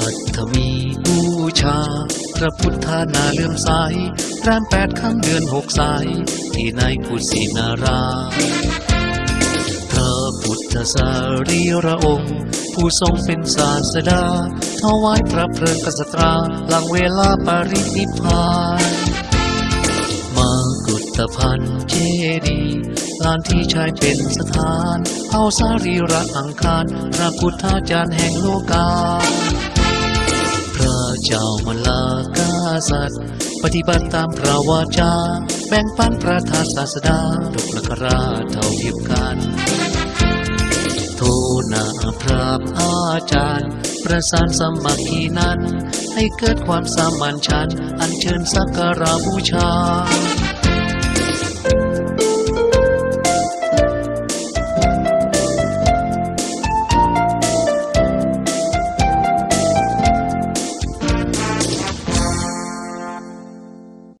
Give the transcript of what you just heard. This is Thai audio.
อัตมีบูชา พระพุทธานาเลื่อมใสแรมแปดค่ำเดือนหกสาย ที่ในพุทธศีนารา พระพุทธสารีระองค์ ผู้ทรงเป็นศาสดาถวายพระเพลิงกษัตราหลังเวลาปรินิพพาน พันเจดีลานที่ชายเป็นสถานเอาสารีระอังคารพระพุทธาจารย์แห่งโลกา พระเจ้ามลากาสัตว์ปฏิบัติตามพระวาจา แบ่งปันประทานศาสดาดุกนคราเท่าเทียมกันโทนาพรามอาจารย์ ประสานสมัคคีนั้น ให้เกิดความสามัญชัน อันเชิญสักการะบูชา